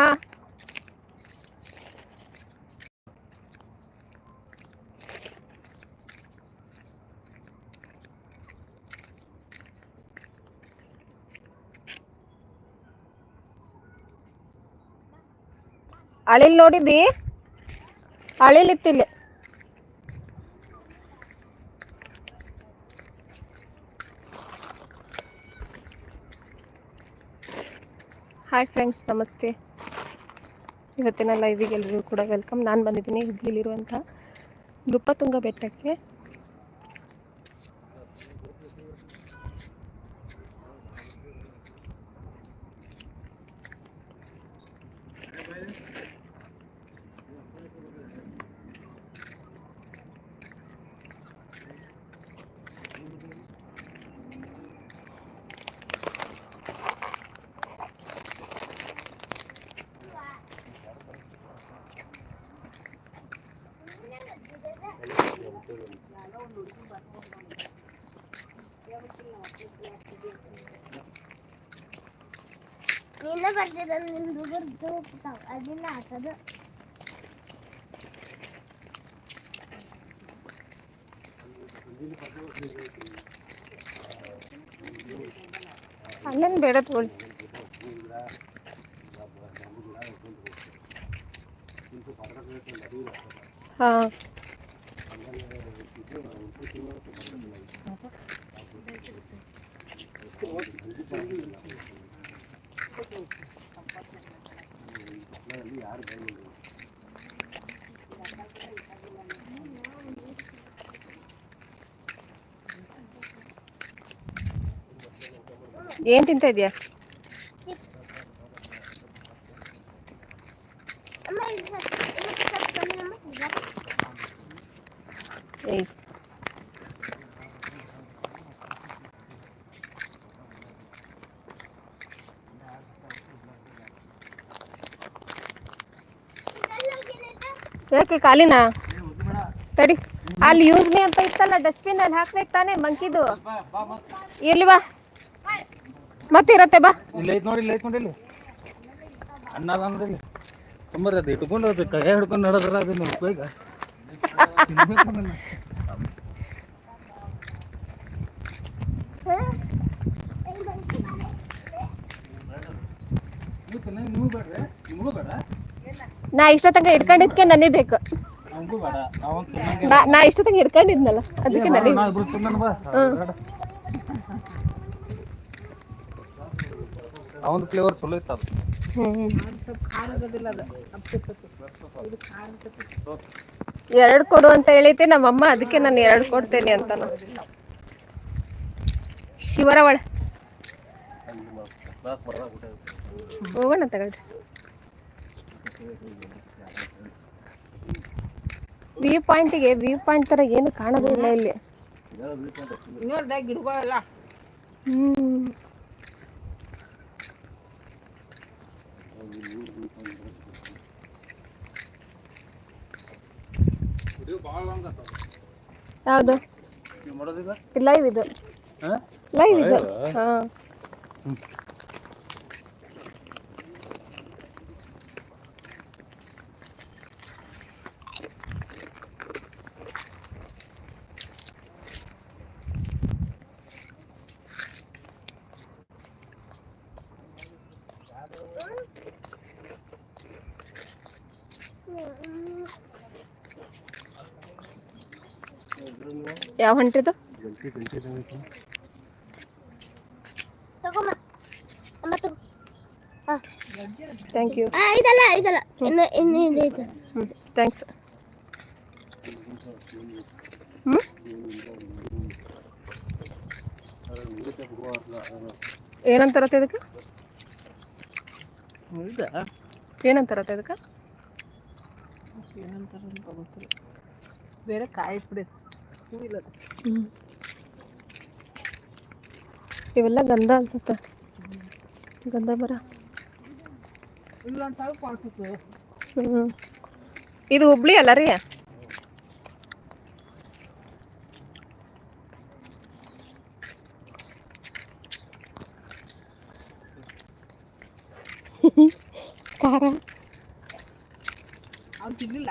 ಹಾ ಅಳಿಲ್ ನೋಡಿದ್ದಿ? ಅಳಿಲ್ ಇತ್ತಿಲ್ಲ. Hi friends ನಮಸ್ತೆ. ಇವತ್ತಿನ ಲೈವಿಗೆ ಎಲ್ಲರಿಗೂ ಕೂಡ ವೆಲ್ಕಮ್ ನಾನು ಬಂದಿದ್ದೀನಿ ಹುಬ್ಳಿಲಿರುವಂಥ ನೃಪತುಂಗ ಬೆಟ್ಟಕ್ಕೆ ನಿನ್ನ ಬರ್ತಿದ ನಿಂದು ಬರ್ದು ಹೋಗ್ತಾವ ಅದನ್ನ ಹಾಕೋದು ಅಲ್ಲೇನು ಬೇಡ ತಗೊಳ್ಳಿ ಹಾಂ ಏನು ತಿಂತ ಇದೆಯಾ ಅಮ್ಮ ಇದು ಸ್ವಲ್ಪ- ಇದು ಸ್ವಲ್ಪ ಕಮ್ಮಿ ಅಮ್ಮ, ಇದು. ಏಯ್ ಯಾಕೆ ಕಾಲಿನ ತಡಿ ಅಲ್ಲಿ ಯೂಸ್ ಮೀ ಅಂತ ಇತ್ತಲ್ಲ ಡಸ್ಟ್ಬಿನ್ ಅಲ್ಲಿ ಹಾಕ್ಬೇಕು ತಾನೇ ಮಂಕಿದು ಇರ್ಲಿ ಬಾ ಮತ್ತೆ ಇರತ್ತೆ ಬಾ ಇಲ್ಲಿ ಐತ್ ನೋಡಿ ಇಲ್ಲಿ ಐತ್ ನೋಡಿ ಇಲ್ಲಿ ಅಣ್ಣ ಅದ ಅಂದ್ರೆ ಇಲ್ಲಿ ತುಂಬರಿ ಅದು ಇಟ್ಕೊಂಡು ಅದು ಕೈ ಹಿಡ್ಕೊಂಡು ನಡೆದ್ರ ಅದನ್ನ ಉಪಯೋಗ ನೀವು ಬೇಡ್ರಿ ನಿಮಗೂ ಬೇಡ ನಾ ಇಷ್ಟ ತನಕ ಇಟ್ಕೊಂಡಿದ್ಕೆ ನನಗೆ ಬೇಕು. ನಾ ಇಷ್ಟ ತನಕ ಇಟ್ಕೊಂಡಿದ್ನಲ್ಲ ಅದಕ್ಕೆ ನನಗೆ ಅವನ ಫ್ಲೇವರ್ ಚಲೋ ಇತ್ತು ಅದು. ಎರಡು ಕೊಡು ಅಂತ ಹೇಳಿದ್ದೆ ನಮ್ಮಮ್ಮ ಅದಕ್ಕೆ ನಾನು ಎರಡು ಕೊಡ್ತೇನೆ ಅಂತ ಶಿವರವಳ. ಹೋಗೋಣ ತಗೊಳ್ರಿ. ವ್ಯೂ ಪಾಯಿಂಟಿಗೆ ವ್ಯೂ ಪಾಯಿಂಟ್ ತರ ಏನು ಕಾಣೋದೇ ಇಲ್ಲ ಇಲ್ಲಿ. ಹ್ಮ್ ಯಾವುದು? ನೀವು ಮಾಡೋದಿಲ್ಲ? ಲೈವ್ ಇದು. ಹಾಂ? ಲೈವ್ ಇದು. ಹಾ. ಯಾವ ಹೊಂಟಿದು ಥ್ಯಾಂಕ್ ಯು ಆ, ಇದಲ್ಲ ಇದಲ್ಲ. ಇನ್ನು ಇನ್ನು ಇದು ಇದು. ಹ್ಞೂ ಥ್ಯಾಂಕ್ಸ್ ಹ್ಞೂ ಏನಂತಾರತ್ತೆ ಇದಕ್ಕೆ? ಏನಂತಾರತ್ತೆ ಇದಕ್ಕೆ? ಬೇರೆ ಕಾಯಿ ಪುಡಿ ಇವೆಲ್ಲ ಗಂಧ ಅನ್ಸುತ್ತೆ. ಗಂಧ ಬರ ಇಲ್ಲ ಅಂತ ಹೇಳಿ ಕಾಣಿಸುತ್ತೆ ಹ್ಞೂ ಇದು ಹುಬ್ಳಿ ಅಲ್ಲ ರೀ? ಖಾರ. ಅವ್ನು ತಿನ್ಲಿಲ್ಲ?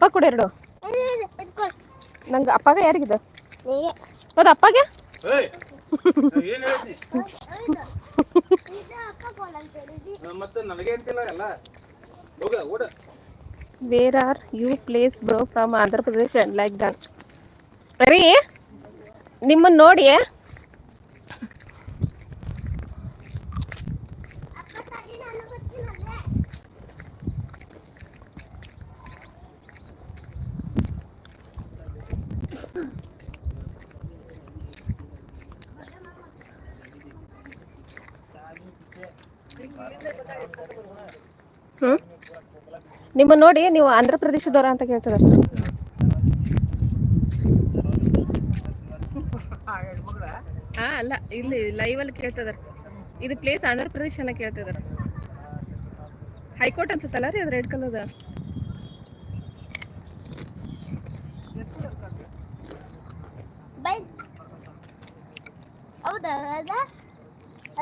ಅಪ್ಪ ಕೊಡು ಎರಡು. ನಂಗೆ ಅಪ್ಪಾಗ ಯಾರಿಗಿದು ಅದ ಅಪ್ಪಗೆ? Where are you place bro from Andhra Pradesh like that ರೀ ನಿಮ್ಮನ್ನ ನೋಡಿ ಹ್ಞೂ ನಿಮ್ಮನ್ನ ನೋಡಿ ನೀವು ಆಂಧ್ರ ಪ್ರದೇಶದವರ ಅಂತ ಕೇಳ್ತದ ಹಾ ಅಲ್ಲ ಇಲ್ಲಿ ಲೈವ್ ಅಲ್ಲಿ ಕೇಳ್ತದ ಇದು ಪ್ಲೇಸ್ ಆಂಧ್ರ ಪ್ರದೇಶ ಅನ್ನ ಕೇಳ್ತದ ಹೈಕೋರ್ಟ್ ಅನ್ಸುತ್ತಲ್ಲ ರೀ ಅದು ರೆಡ್ ಕಲರ್ ಬೈ. ಹೌದಾ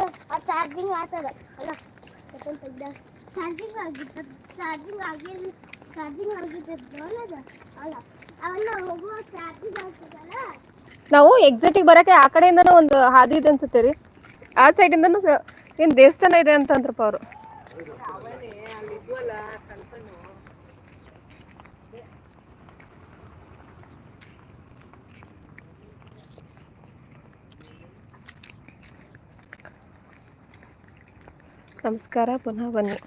ಆ ಚಾರ್ಜಿಂಗ್ ಆಗ್ತದ ಅಲ್ಲ ಚಾರ್ಜಿಂಗ್ ಆಗಿತ್ತು ಚಾರ್ಜಿಂಗ್ ಆಗಿ ಚಾರ್ಜಿಂಗ್ ಆಗಿದ್ದು ಅಲ್ಲದ ಅಲ್ಲ ಅವನ್ನ ಹೋಗುವ ಚಾರ್ಜಿಂಗ್ ಆಗ್ತದಲ್ಲ? ನಾವು ಎಕ್ಸಿಟಿಗೆ ಬರಕ್ಕೆ ಆ ಕಡೆಯಿಂದನೂ ಒಂದು ಹಾದಿ ಇದೆ ಅನ್ಸುತ್ತೆ ರೀ. ಆ ಸೈಡಿಂದನೂ ಏನು ದೇವಸ್ಥಾನ ಇದೆ ಅಂತಂದ್ರಪ್ಪ ಅವರು ಅವನೇ ಅಲ್ಲಿ ಇದ್ವಲ್ಲ ಸಣ್ಣ ಸಣ್ಣ ನಮಸ್ಕಾರ ಪುನಃ ಬನ್ನಿ.